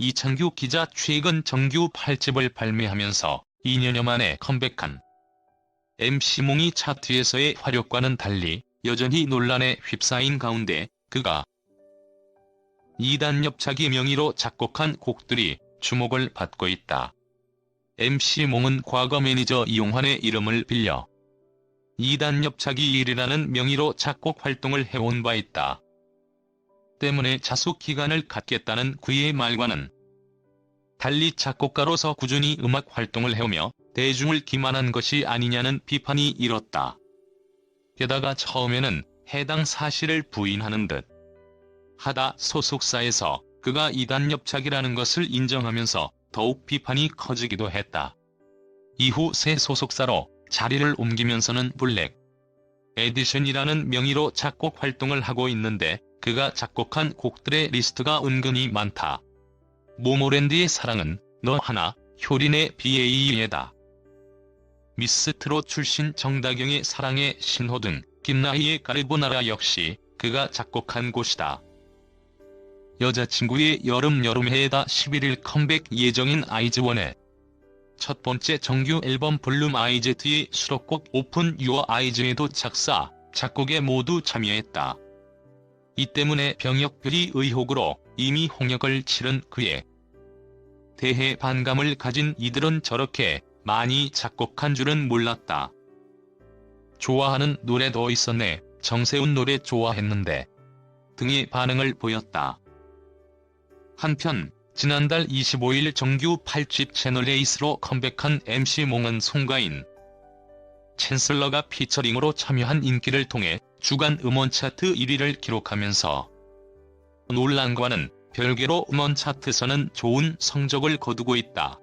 이창규 기자 최근 정규 8집을 발매하면서 2년여 만에 컴백한 MC몽이 차트에서의 화력과는 달리 여전히 논란에 휩싸인 가운데 그가 이단 엽차기 명의로 작곡한 곡들이 주목을 받고 있다. MC몽은 과거 매니저 이용환의 이름을 빌려 이단 엽차기 1이라는 명의로 작곡 활동을 해온 바 있다. 때문에 자숙 기간을 갖겠다는 그의 말과는 달리 작곡가로서 꾸준히 음악 활동을 해오며 대중을 기만한 것이 아니냐는 비판이 일었다. 게다가 처음에는 해당 사실을 부인하는 듯 하다 소속사에서 그가 이단 엽착이라는 것을 인정하면서 더욱 비판이 커지기도 했다. 이후 새 소속사로 자리를 옮기면서는 블랙 에디션이라는 명의로 작곡 활동을 하고 있는데 그가 작곡한 곡들의 리스트가 은근히 많다. 모모랜드의 사랑은 너 하나, 효린의 BAE다. 미스트롯 출신 정다경의 사랑의 신호 등 김나희의 까르보나라 역시 그가 작곡한 곳이다. 여자친구의 여름 여름해에다 11일 컴백 예정인 아이즈원의 첫 번째 정규 앨범 블룸 아이제트의 수록곡 오픈 유어 아이즈에도 작사, 작곡에 모두 참여했다. 이 때문에 병역 비리 의혹으로 이미 홍역을 치른 그에 대해 반감을 가진 이들은 저렇게 많이 작곡한 줄은 몰랐다. 좋아하는 노래도 있었네. 정세훈 노래 좋아했는데. 등의 반응을 보였다. 한편 지난달 25일 정규 8집 채널 에이스로 컴백한 MC몽은 송가인 챈슬러가 피처링으로 참여한 인기를 통해 주간 음원 차트 1위를 기록하면서 논란과는 별개로 음원 차트에서는 좋은 성적을 거두고 있다.